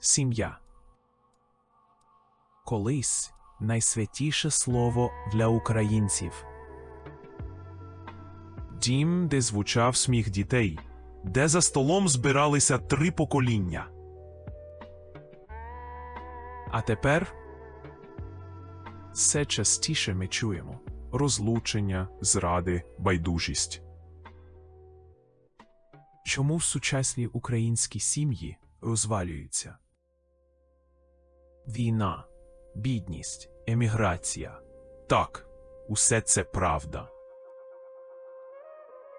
сім'я. Колись найсвятіше слово для українців. Дім, де звучав сміх дітей, де за столом збиралися три покоління. А тепер все частіше ми чуємо. Розлучення, зради, байдужість. Чому сучасні українські сім'ї розвалюються? Війна, бідність, еміграція. Так, усе це правда.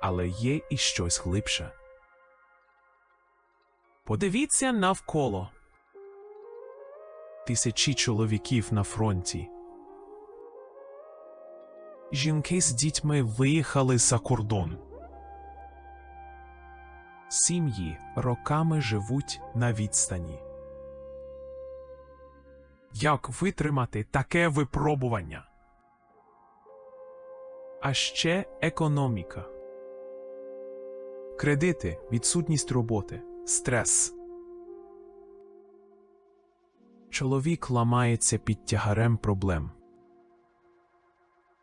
Але є і щось глибше. Подивіться навколо. Тисячі чоловіків на фронті. Жінки з дітьми виїхали за кордон. Сім'ї роками живуть на відстані. Як витримати таке випробування? А ще економіка. Кредити, відсутність роботи, стрес. Чоловік ламається під тягарем проблем.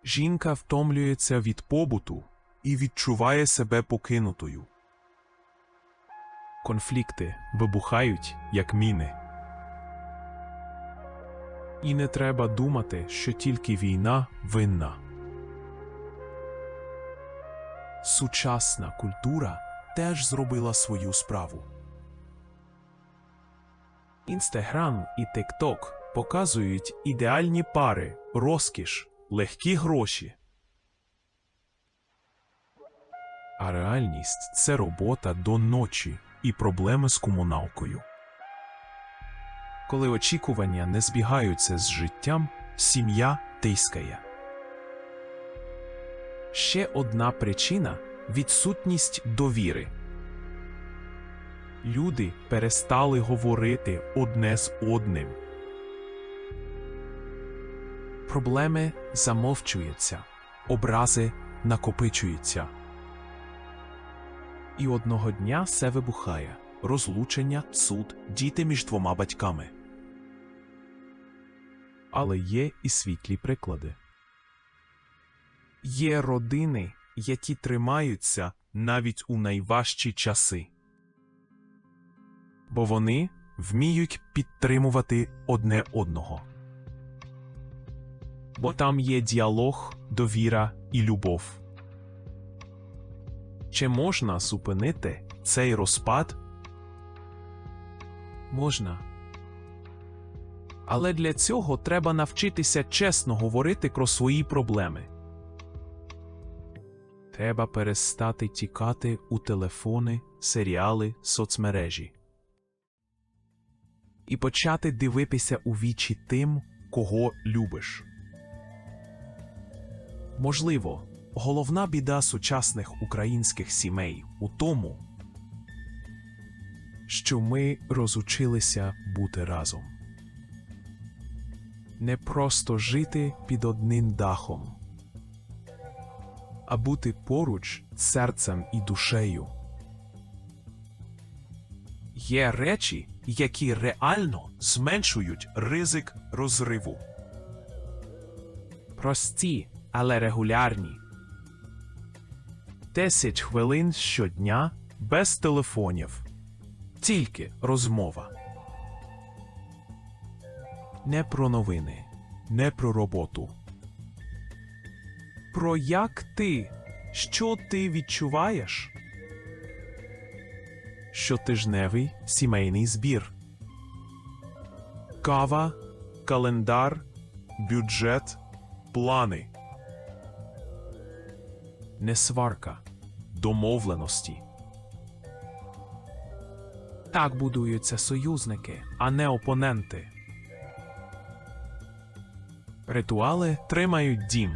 Жінка втомлюється від побуту І відчуває себе покинутою. конфлікти вибухають, як міни. І не треба думати, що тільки війна винна. Сучасна культура теж зробила свою справу. Інстаграм і Тикток показують ідеальні пари, розкіш, легкі гроші. А реальність це робота до ночі і проблеми з комуналкою. Коли очікування не збігаються з життям, сім'я тискає. Ще одна причина відсутність довіри. Люди перестали говорити одне з одним. Проблеми замовчуються, образи накопичуються. І одного дня все вибухає розлучення, суд, діти між двома батьками. Але є і світлі приклади. Є родини, які тримаються навіть у найважчі часи. Бо вони вміють підтримувати одне одного. Бо там є діалог, довіра і любов. Чи можна зупинити цей розпад? Можна. Але для цього треба навчитися чесно говорити про свої проблеми. Треба перестати тікати у телефони, серіали, соцмережі. І почати дивитися у вічі тим, кого любиш. Можливо, головна біда сучасних українських сімей у тому, що ми розучилися бути разом. Не просто жити під одним дахом, а бути поруч серцем і душею. Є речі, які реально зменшують ризик розриву. Прості, але регулярні. 10 хвилин щодня без телефонів. Тільки розмова. Не про новини, не про роботу. Про як ти, що ти відчуваєш? Щотижневий сімейний збір. Кава, календар, Бюджет, плани. не сварка, домовленості. Так будуються союзники, а не опоненти. Ритуали тримають дім.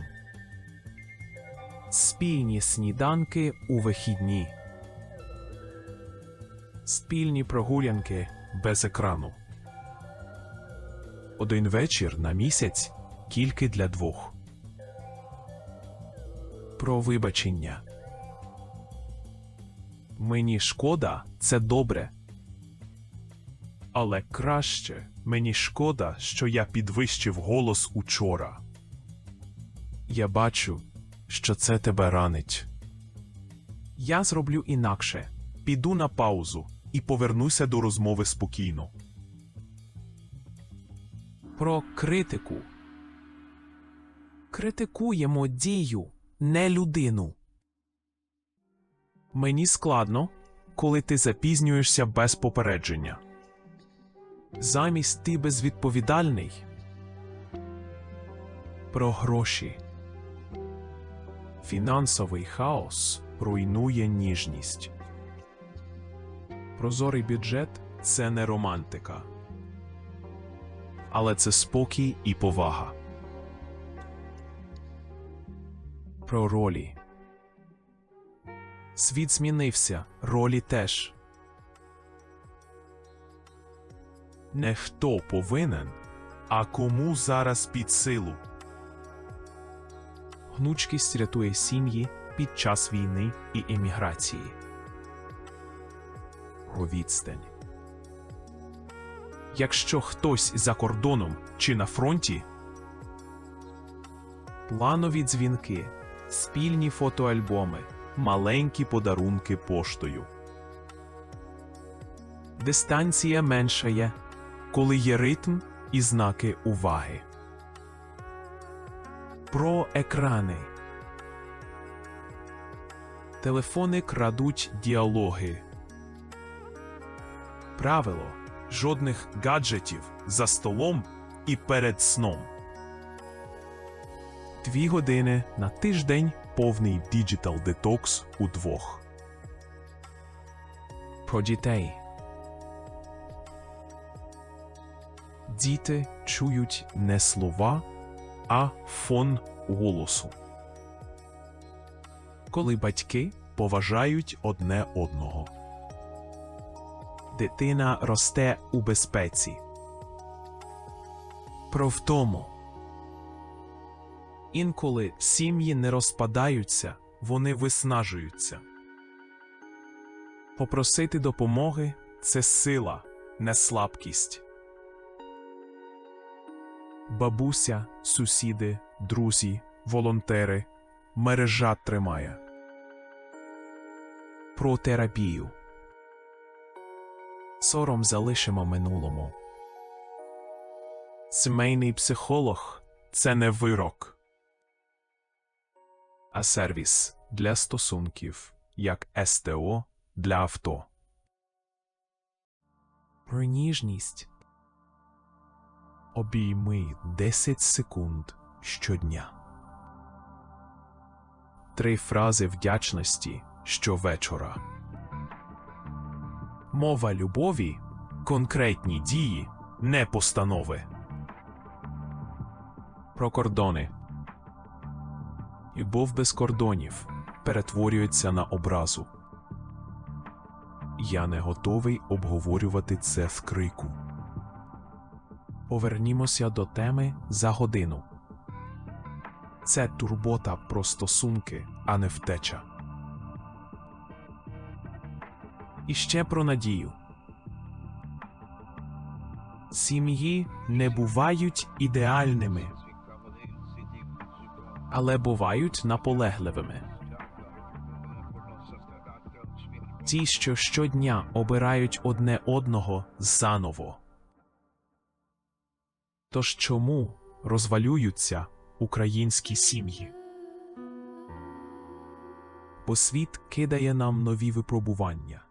Спільні сніданки у вихідні. Спільні прогулянки без екрану. Один вечір на місяць тільки для двох. Про вибачення. Мені шкода, це добре. Але краще мені шкода, що я підвищив голос учора. Я бачу, що це тебе ранить. Я зроблю інакше. Піду на паузу і повернуся до розмови спокійно. Про критику. Критикуємо дію, не людину. Мені складно, коли ти запізнюєшся без попередження. Замість ти безвідповідальний. Про гроші. Фінансовий хаос руйнує ніжність. Прозорий бюджет це не романтика. Але це спокій і повага. Про ролі. Світ змінився, ролі теж. Не хто повинен, а кому зараз під силу. Гнучкість рятує сім'ї під час війни і еміграції. Відстань. Якщо хтось за кордоном чи на фронті, Планові дзвінки, спільні фотоальбоми, маленькі подарунки поштою. Дистанція меншає, коли є ритм і знаки уваги. Про екрани. Телефони крадуть діалоги. правило жодних гаджетів за столом і перед сном. Дві години на тиждень повний діджитал детокс удвох. Про дітей. Діти чують не слова, а фон голосу. Коли батьки поважають одне одного. Дитина росте у безпеці. Про втому. Інколи сім'ї не розпадаються, вони виснажуються. Попросити допомоги це сила, не слабкість. Бабуся, сусіди, друзі, волонтери, мережа тримає. Про терапію. Сором залишимо минулому. Сімейний психолог це не вирок а сервіс для стосунків, як СТО для авто. Про ніжність. Обійми 10 секунд щодня. Три фрази вдячності щовечора. Мова любові конкретні дії, не постанови. Про кордони. Любов без кордонів перетворюється на образу. Я не готовий обговорювати це в крику. Повернімося до теми за годину. Це турбота про стосунки, а не втеча. І ще про надію. Сім'ї не бувають ідеальними але бувають наполегливими. Ті, що щодня обирають одне одного заново. Тож чому розвалюються українські сім'ї? Бо світ кидає нам нові випробування.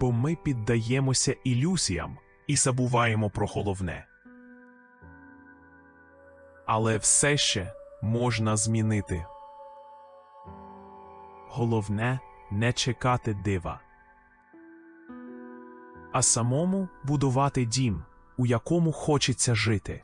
Бо ми піддаємося ілюзіям і забуваємо про головне але все ще можна змінити. Головне не чекати дива, а самому будувати дім, у якому хочеться жити.